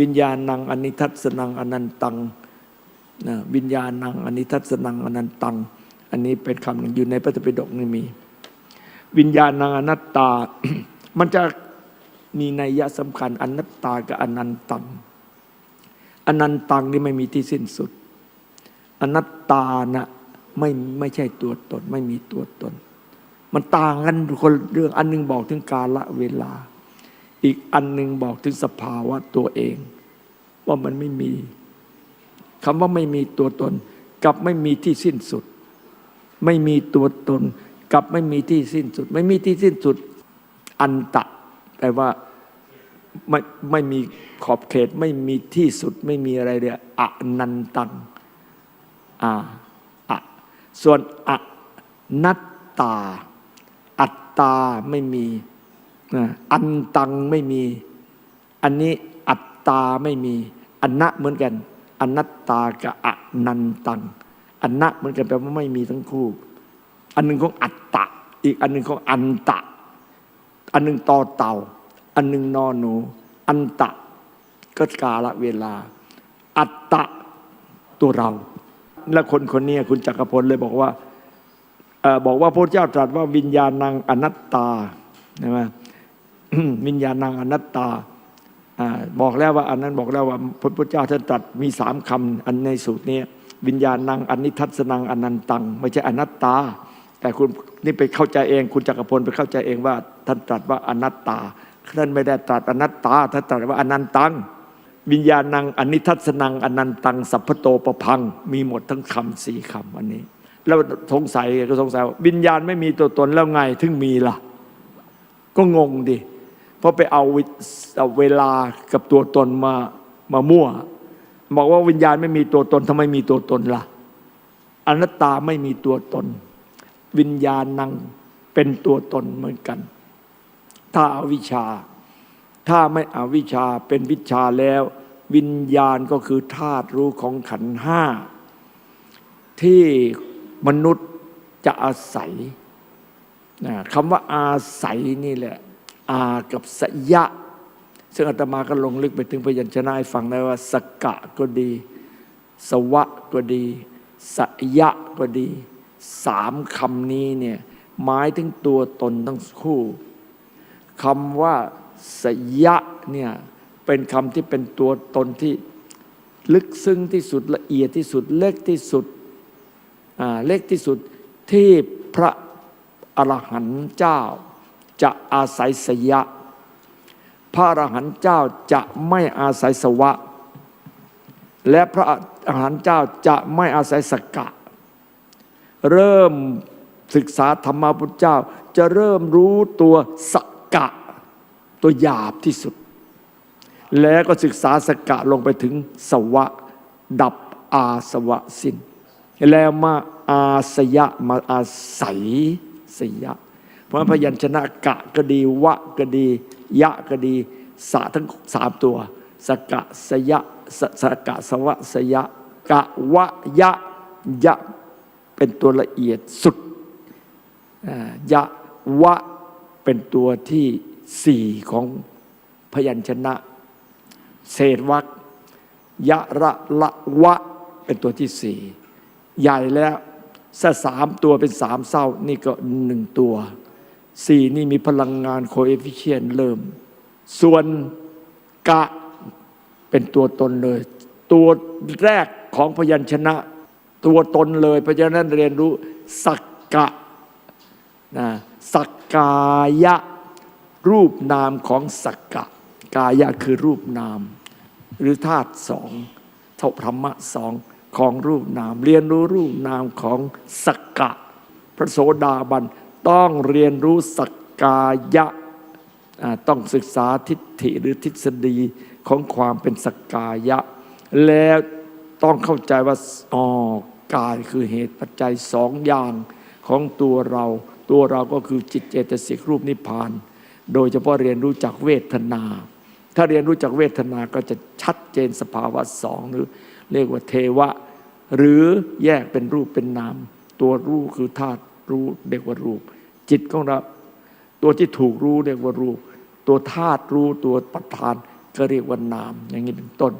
วิญญาณังอนิทัศนังอนันตังนะวิญญาณังอนิทัศนังอนันตัง อันนี้เป็นคำหนึ่งอยู่ในพระธรรมปิฎกนี่มี วิญญาณังอนัตตา มันจะมีนัยยะสำคัญอนัตตากับอนันตังอนันตังนี่ไม่มีที่สิ้นสุด อนัตตานะไม่ไม่ใช่ตัวตน ไม่มีตัวตน มันต่างกันคนเรื่องอันหนึงบอกถึงกาละเวลา อีกอันหนึ่งบอกถึงสภาวะตัวเอง ว่ามันไม่มีคำว่าไม่มีตัวตน กับไม่มีที่สิ้นสุด ไม่มีตัวตน กับไม่มีที่สิ้นสุด ไม่มีที่สิ้นสุด อันตะแปลว่าไม่ไม่มีขอบเขตไม่มีที่สุดไม่มีอะไรเลยอนันตังอ่าอะส่วนอนัตตา อัตตาไม่มี อันตังไม่มี อันนี้อัตตาไม่มี อันนะเหมือนกัน อนัตตากับอนันตัง อันนะเหมือนกันแปลว่าไม่มีทั้งคู่ อันหนึ่งของอัตตะ อีกอันหนึ่งของอันตะ อันหนึ่งต่อเต่า อันหนึ่งนอนหนู อันตะก็กาละเวลา อัตตะตัวเรา และคนคนนี้คุณจักรพลเลยบอกว่าอบอกว่าพระเจ้าตรัสว่าวิญญาณังอนัตตาใช่ไหม วิญญาณังอนัตตาอบอกแล้วว่าอันนั้นบอกแล้วว่าพระพุทธเจ้าท่านตรัสมีสามคำอันในสูตรนี้วิญญาณังอนิทัศนังอนันตัง ไม่ใช่อนัตตา แต่คุณนี่ไปเข้าใจเอง คุณจักรพลไปเข้าใจเองว่า ท่านตรัสว่าอนัตตาท่านไม่ได้ตรัสอนัตตาท่านตรัสว่าอนันตัง วิญญาณังอนิทัศนังอนันตัง สัพพโตประพัง มีหมดทั้งคำสี่คำอันนี้ แล้วสงสัยก็สงสัยว่าวิญญาณไม่มีตัวตนแล้วไงถึงมีล่ะ ก็งงดิ เพราะไปเอาเวลากับตัวตนมามามั่ว บอกว่าวิญญาณไม่มีตัวตนทำไมมีตัวตนล่ะอนัตตาไม่มีตัวตน วิญญาณนังเป็นตัวตนเหมือนกัน ถ้าอาวิชชา ถ้าไม่อวิชชาเป็นวิชาแล้ว วิญญาณก็คือธาตุรู้ของขันห้าที่มนุษย์จะอาศัยนะคำว่าอาศัยนี่แหละ อากับสยะ ซึ่งอาตมาก็ลงลึกไปถึงพยัญชนะให้ฟังได้ว่า สกะก็ดี สวะก็ดี สยะก็ดีสามคำนี้เนี่ยหมายถึงตัวตนทั้งคู่คำว่าสยะเนี่ยเป็นคำที่เป็นตัวตนที่ลึกซึ้งที่สุดละเอียดที่สุดเล็กที่สุดอ่าเล็กที่สุดที่พระอรหันต์เจ้า จะอาศัยสยะ พระอรหันต์เจ้าจะไม่อาศัยสวะ และพระอรหันต์เจ้าจะไม่อาศัยสกะเริ่มศึกษาธรรมะพุทธเจ้า จะเริ่มรู้ตัวสกะตัวหยาบที่สุด แล้วก็ศึกษาสกะลงไปถึงสวะ ดับอาสวะสิน้นแล้วมาอาสยะมาอาศัยสยะ เพราะพยัญชนะกะก็ดี วะก็ดี ยะก็ดี สะทั้งสามตัว สกะสยะสสกะสวะสยะ กะวะยะยะเป็นตัวละเอียดสุดยะวะเป็นตัวที่สี่ของพยัญชนะ เศษวักยะระละวะเป็นตัวที่สี่ใหญ่แล้วสสามตัวเป็นสามเศร้านี่ก็หนึ่งตัว สี่นี่มีพลังงานโคเอฟฟิเชียนเริ่ม ส่วนกะเป็นตัวตนเลย ตัวแรกของพยัญชนะ ตัวตนเลย เพราะฉะนั้นเรียนรู้สักกะนะสักกายะ รูปนามของสักกะ กายะคือรูปนาม หรือธาตุสองเท่าพรหมะสองของรูปนาม เรียนรู้รูปนามของสักกะ พระโสดาบัน ต้องเรียนรู้สักกายะต้องศึกษาทิฏฐิหรือทฤษฎีของความเป็นสักกายะ แล้วต้องเข้าใจว่าอ๋อกายคือเหตุปัจจัยสองอย่างของตัวเรา ตัวเราก็คือจิตเจตสิกรูปนิพพาน โดยเฉพาะเรียนรู้จากเวทนา ถ้าเรียนรู้จากเวทนาก็จะชัดเจนสภาวะสองหรือเรียกว่าเทวะ หรือแยกเป็นรูปเป็นนาม ตัวรู้คือธาตุรู้เรียกว่ารูป จิตของเรา ตัวที่ถูกรู้เรียกว่ารูป ตัวธาตุรู้ตัวประธานก็เรียกว่านาม อย่างนี้เป็นต้น